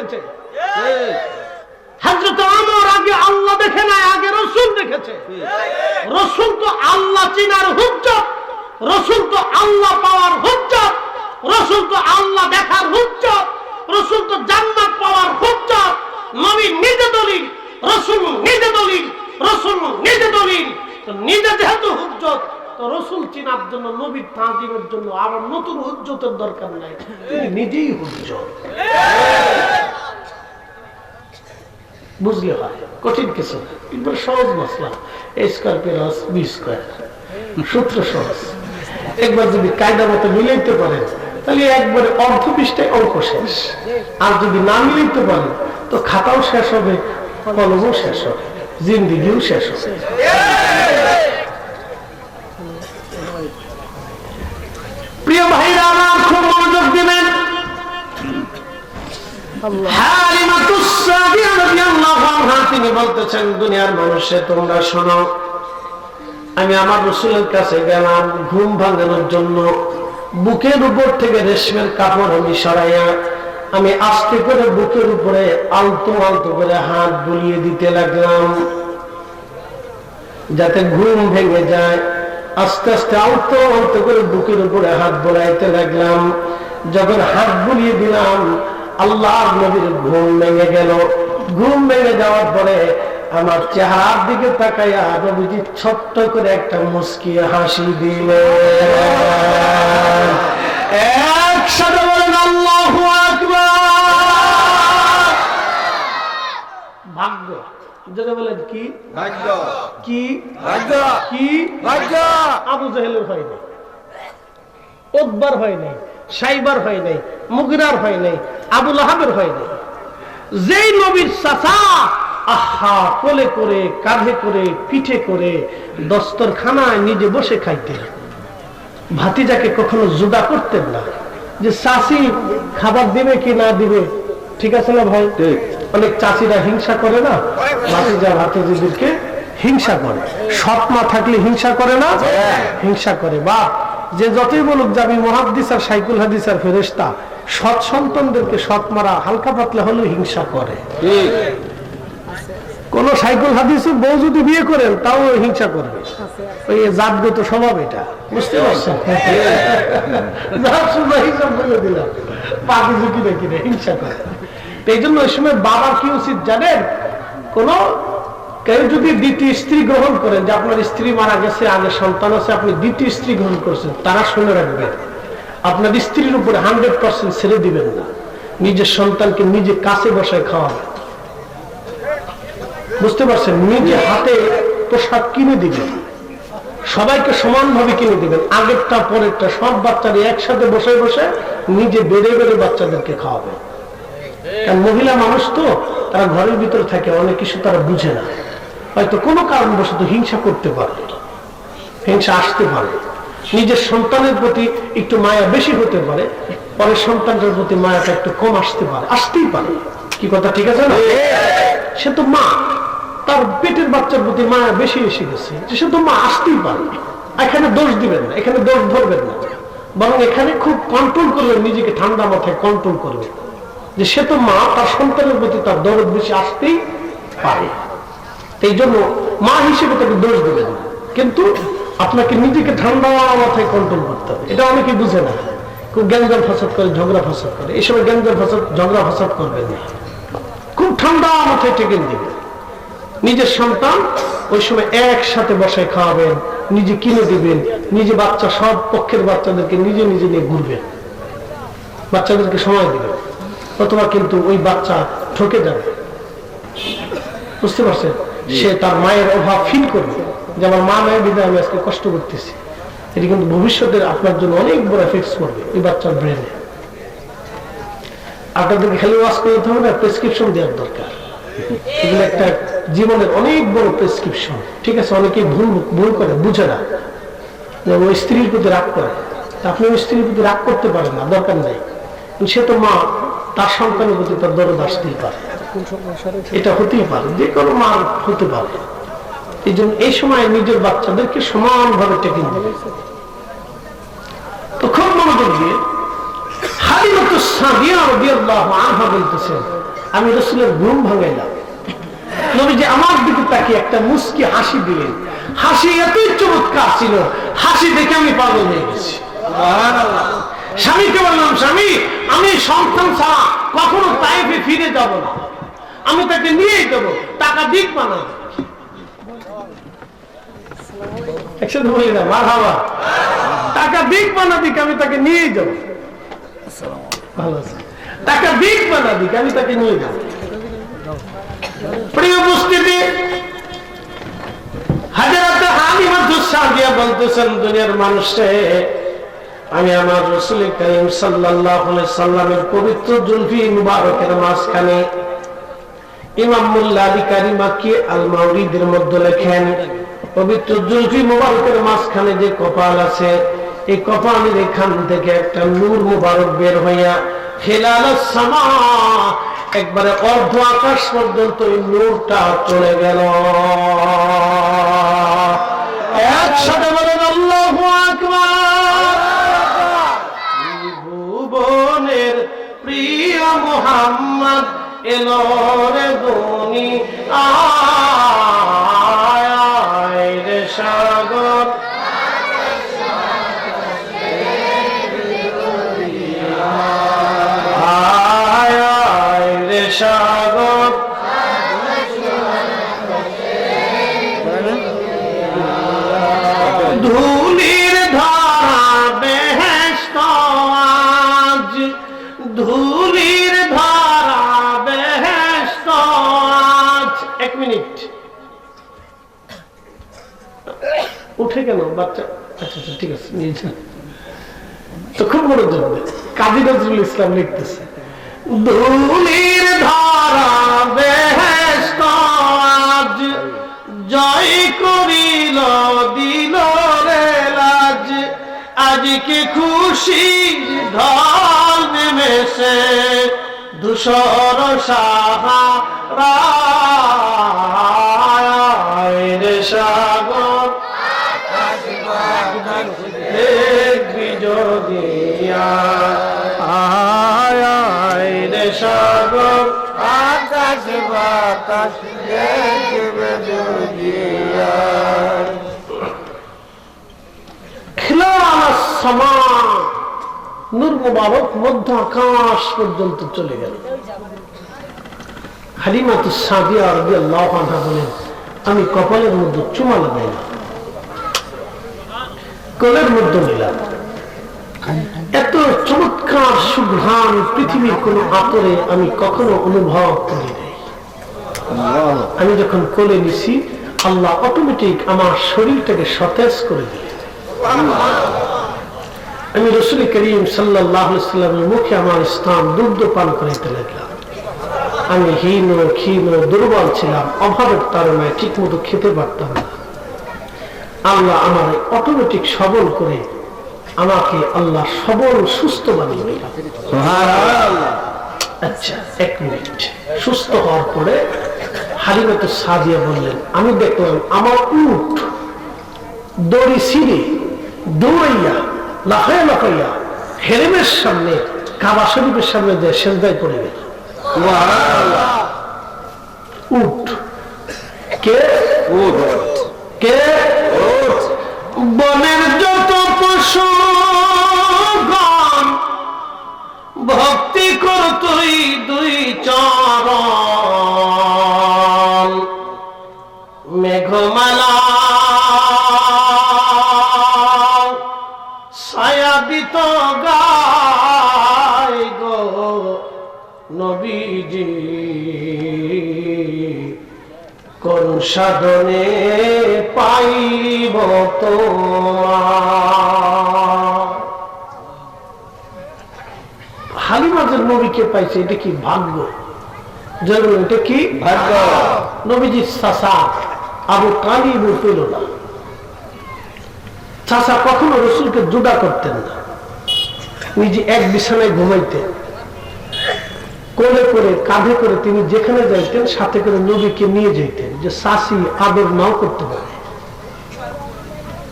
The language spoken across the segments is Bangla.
দেখেছে? হাজরত আমর আগে আল্লাহ দেখে নাই আগে রসুল দেখেছে। রসুল তো আল্লাহ চিনার হুজ্জত রসুল তো আল্লাহ পাওয়ার হুজ্জত রসুল তো আল্লাহ দেখার হুজ্জত রসুল তো জান্নাত পাওয়ার হুজ্জত। নবী নিজে দলিল রসুল নিজে দলিল রসুল নিজে দলিল। তো নিজে যেহেতু হুজ্জত রসুল চিনার জন্য তাজিমের জন্য নতুন দরকার নাই। তিনি নিজেই বুঝলে হয় কঠিন কিছু কিন্তু সহজ মশলা। বি স্কোয়ার সূত্র সহজ। একবার যদি কায়দা মতো মিলাইতে পারেন, তাহলে একবারে অর্ধ পৃষ্ঠায় অঙ্ক শেষ। আর যদি না মিলাইতে পারেন, তো খাতাও শেষ হবে, কলমও শেষ হবে, জিন্দিগিও শেষ হবে। প্রিয় ভাইরা আমার খুব মনোযোগ দিবেন। তিনি বলতেছেন দুনিয়ার মানুষে তোমরা শোনো আমি আমার রসুলের কাছে গেলাম ঘুম ভাঙানোর জন্য। বুকের উপর থেকে রেশমের কাপড় আমি সরাইয়া আমি আস্তে করে বুকের উপরে আলতো আলতো করে হাত বুলিয়ে দিতে লাগলাম। যাতে ঘুম ভেঙে যায় আস্তে আস্তে আলতো আলতো করে বুকের উপরে হাত বোলাইতে লাগলাম। যখন হাত বুলিয়ে দিলাম আল্লাহ নবীর ঘুম ভেঙে গেল। ঘুম ভেঙে যাওয়ার পরে আমার চেহারার দিকে তাকাইয়া নবীজি ছোট্ট করে একটা মুস্কি হাসি দিল ভাগ্য। যেটা বলেন কি? কি? কি? আবু জাহেলের হয় নাই। হয় নাই। সাইবার হয় নাই। মুগরার হয় নাই। আবুল আহাবের হয় নাই। যেই নবীর চাচা আহা কোলে করে কাঁধে করে পিঠে করে দস্তরখানায় নিজে বসে খাইতেন। ভাতিজাকে কখনো জুদা করতেন না যে চাষি খাবার দিবে কি না দিবে? ঠিক আছে না ভাই? অনেক চাষিরা হিংসা করে না? ভাতিজা ভাতিজিদেরকে হিংসা করে। সৎ মা থাকলে হিংসা করে না? হিংসা করে। বা যে যতই বলুক যে আমি মহাদ্দিস আর সাইকুল হাদিস আর ফেরেস্তা সৎ সন্তানদেরকে সৎ মারা হালকা পাতলা হলেও হিংসা করে। কোন সাইকুল হাদিস বউ যদি বিয়ে করেন তাও হিংসা করবে। ওই জাতগত স্বভাব এটা। বুঝতে পারছেন? যা হিসাব করে দিলাম। পাখি ঝুঁকি দেখি হিংসা করে। এই জন্য ওই সময় বাবার কি উচিত জানেন? কোন কেউ যদি দ্বিতীয় স্ত্রী গ্রহণ করেন, যে আপনার স্ত্রী মারা গেছে, আগে সন্তান আছে, আপনি দ্বিতীয় স্ত্রী গ্রহণ করছেন, তারা শুনে রাখবেন আপনার স্ত্রীর উপরে হান্ড্রেড পার্সেন্ট ছেড়ে দিবেন না। নিজের সন্তানকে নিজে কাছে বসায় খাওয়াবেন বুঝতে পারছেন? নিজে হাতে পোশাক কিনে দিবেন। সবাইকে সমানভাবে কিনে দিবেন। আগেরটা, পরেরটা, সব বাচ্চারা একসাথে বসে বসে নিজে বেড়ে বেড়ে বাচ্চাদেরকে খাওয়াবে। কারণ মহিলা মানুষ তো তারা ঘরের ভিতরে থাকে অনেক কিছু তারা বুঝে না। হয়তো কোনো কারণবশত হিংসা করতে পারে হিংসা আসতে পারে। নিজের সন্তানের প্রতি একটু মায়া বেশি হতে পারে পরের সন্তানটার প্রতি মায়াটা একটু কম আসতে পারে আসতেই পারে। কি কথা ঠিক আছে না? সে তো মা তার পেটের বাচ্চার প্রতি মায়া বেশি এসে গেছে সে তো মা আসতেই পারে। এখানে দোষ দিবেন না এখানে দোষ ধরবেন না। বরং এখানে খুব কন্ট্রোল করবেন নিজেকে ঠান্ডা মাথায় কন্ট্রোল করবে যে সে তো মা, তার সন্তানের প্রতি তার দরদ বেশি আসতেই পারে। এই জন্য মা হিসেবে তাকে দোষ দেবেন কিন্তু আপনাকে নিজেকে ঠান্ডা মাথায় কন্ট্রোল করতে হবে। এটা অনেকে বুঝে না। খুব গ্যাঞ্জাল ফাসাদ করে, ঝগড়া ফাসাদ করে। এই সময় গ্যাঞ্জাল ফাসাদ, ঝগড়া ফাসাদ করবেন না। খুব ঠান্ডা মাথায় টেকেন দিবেন নিজের সন্তান ওই সময় একসাথে বসায় খাওয়াবেন, নিজে কিনে দিবেন, নিজে বাচ্চা, সব পক্ষের বাচ্চাদেরকে নিজে নিজে নিয়ে ঘুরবেন। বাচ্চাদেরকে সময় দিবেন। অথবা কিন্তু ওই বাচ্চা ঠকে যাবে। বুঝতে পারছেন? সে তার মায়ের অভাব ফিল করবে যে আমার মা মায়ের বিধায় আমি আজকে কষ্ট করতেছি। এটি কিন্তু ভবিষ্যতের আপনার জন্য অনেক বড় এফেক্ট করবে ওই বাচ্চার ব্রেনে আপনাদেরকে খালি ওয়াশ করতে হবে না প্রেসক্রিপশন দেওয়ার দরকার। এগুলো একটা জীবনের অনেক বড় প্রেসক্রিপশন ঠিক আছে অনেকেই ভুল ভুল করে বুঝে না। যে ওই স্ত্রীর প্রতি রাগ করে। আপনি ওই স্ত্রীর প্রতি রাগ করতে পারেন না দরকার নেই। সে তো মা তার সন্তানের প্রতি তার দরদ আসতেই পারে। এটা হতেই পারে, যে কোনো মা হতে পারে। এই জন্য এই সময় নিজের বাচ্চাদেরকে সমানভাবে টেকে দেবে। তো খুব মনোযোগ দিয়ে আমি রসুলের ঘুম ভাঙাইলাম। আমার দিকে তাকিয়ে একটা মুস্কি হাসি দিলেন। হাসি এতই চমৎকার ছিল, হাসি দেখে আমি পাগল হয়ে গেছি। স্বামীকে বললাম, স্বামী আমি সন্তান ছাড়া কখনো তাইফে ফিরে যাব না। আমি তাকে নিয়েই দেবো টাকা দিক বানাবো না মার টাকা দিক বানা দিক, আমি তাকে নিয়ে যাব। হাজারাতে হালিমাতুসাহ দিয়া বলতেছেন দুনিয়ার মানুষে আমি আমার রসুল করিম সাল্লামের পবিত্র জুলফি মুবারকের মাঝখানে এই কপালের এখান থেকে একটা নূর মুবারক বের একবারে অর্ধ আকাশ পর্যন্ত এই নূরটা চলে গেল। একসাথে মোহাম্মদ এলো রে গুনি বাচ্চা। আচ্ছা আচ্ছা ঠিক আছে, নিয়ে যান। তো খুব বড় জন্য কাজী নজরুল ইসলাম লিখতেছে, ধুলির ধারা বেহেস্ত জয় করিল দিল রে আজকে খুশি ঢল নেমেছে, ধূসর সাহা রে সাগর দেখবি যদি আয় আয় রে সাগর। আকাশ বাতাস দেখবে দুনিয়া। খিলাল নূর মুবারক মধ্য আকাশ পর্যন্ত চলে গেল। হালিমাতু সাদিয়া বলেন আমি কপালের মধ্যে চুমা লাগাইলাম। কোলের মধ্যে নিলাম। এত চমৎকার সুঘ্রাণ পৃথিবীর কোন আতরে আমি কখনো অনুভব করি নাই আমি যখন কোলে নিছি, আল্লাহ অটোমেটিক আমার শরীরটাকে সতেজ করে দিলেন। আমি রসুল করিম সাল্লামের মুখে আমার স্থান দুগ্ধ পান করাইতে লাগলাম। আমি হীন ক্ষীণ দুর্বল ছিলাম, অভাবের তারণায় ঠিক মতো খেতে পারতাম না। আল্লাহ আমার অটোমেটিক সবল করে আমাকে আল্লাহ সবল সুস্থ বানিয়ে আচ্ছা এক মিনিট। সুস্থ হওয়ার পরে হারিমত সাজিয়া বললেন আমি দেখলাম আমার উঠ দড়ি সিঁড়ি দৌড়াইয়া লাফাইয়া লাফাইয়া হেরেমের সামনে কাবা শরীফের সামনে যে সেজদায় পড়ে গেল। উঠ। কে? কে? ছায়া দিত গায় গো নবীজি। কোন সাধনে পাইব তোমার? হালিমাজের নবীকে পাইছে এটা কি ভাগ্য? যেমন এটা কি? ভাগ্য। নবীজির চাষা আবু তালিব পেল না। চাষা কখনো রসুলকে জুদা করতেন না। নিজে এক বিছানায় ঘুমাইতেন। কোলে করে, কাঁধে করে তিনি যেখানে যাইতেন, সাথে করে নবীকে নিয়ে যেতেন যে চাষি আদর নাও করতে পারে।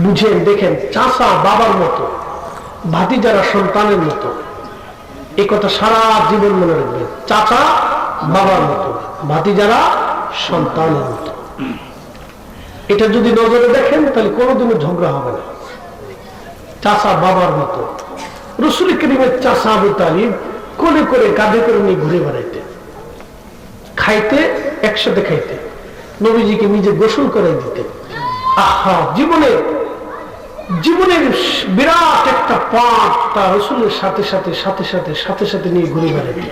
বুঝেন, দেখেন চাষা বাবার মতো, ভাতিজারা সন্তানের মতো। এই কথা সারা জীবন মনে রাখবেন। চাচা বাবার মতো, ভাতিজারা সন্তানের মতো। এটা যদি নজরে দেখেন, তাহলে কোনোদিনও ঝগড়া হবে না। চাষা বাবার মতো। রসুল করিমের চাষা আবু তালিব কোলে করে কাঁধে করে নিয়ে ঘুরে বেড়াইতে। খাইতে একসাথে খাইতে। নবীজিকে নিজে গোসল করে দিতে আহা জীবনে জীবনের বিরাট একটা পাঠ তা রসুলের সাথে সাথে সাথে সাথে সাথে সাথে নিয়ে ঘুরে বেড়াইতে।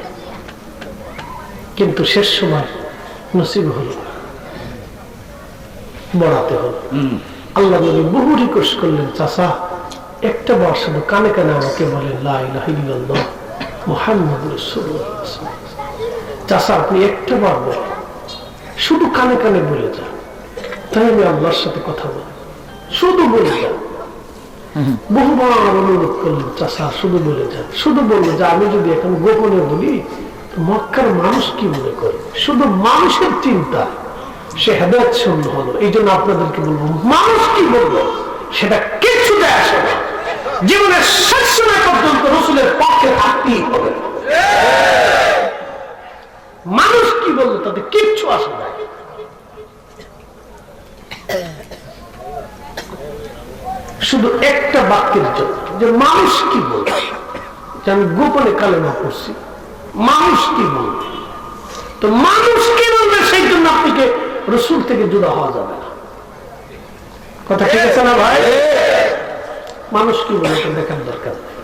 কিন্তু শেষ সময় নসিব হলো না। বড়াতে হলো। আল্লাহ নবী বহু রিকোয়েস্ট করলেন চাষা একটা বার শুধু কানে কানে আমাকে চাষা আপনি একটা বার বলেন, শুধু কানে কানে বলে যান তাই আমি আল্লাহর সাথে কথা বলি শুধু বলে যান। বহুবার অনুরোধ করলেন চাষা শুধু বলে যান, শুধু বলব যে আমি যদি এখন গোপনে বলি মক্কার মানুষ কি মনে করে? শুধু মানুষের চিন্তা, সে হেদায়ত শূন্য হলো। এই জন্য আপনাদেরকে বলব, মানুষ কি বলব সেটা কিছু দেয় আসে না। জীবনের শেষ সময় পর্যন্ত রসুলের পক্ষে থাকতেই হবে। মানুষ কি বলল, তাতে কিচ্ছু আসে না। শুধু একটা বাক্যের জন্য, যে মানুষ কি বলবে? যে আমি গোপনে কালেমা করছি মানুষ কি বলবে? তো মানুষ কি বলবে, সেই জন্য আপনাকে রসুল থেকে জুড়া হওয়া যাবে না। কথা ঠিক আছে না ভাই? মানুষ কি বলে এটা দেখার দরকার নেই।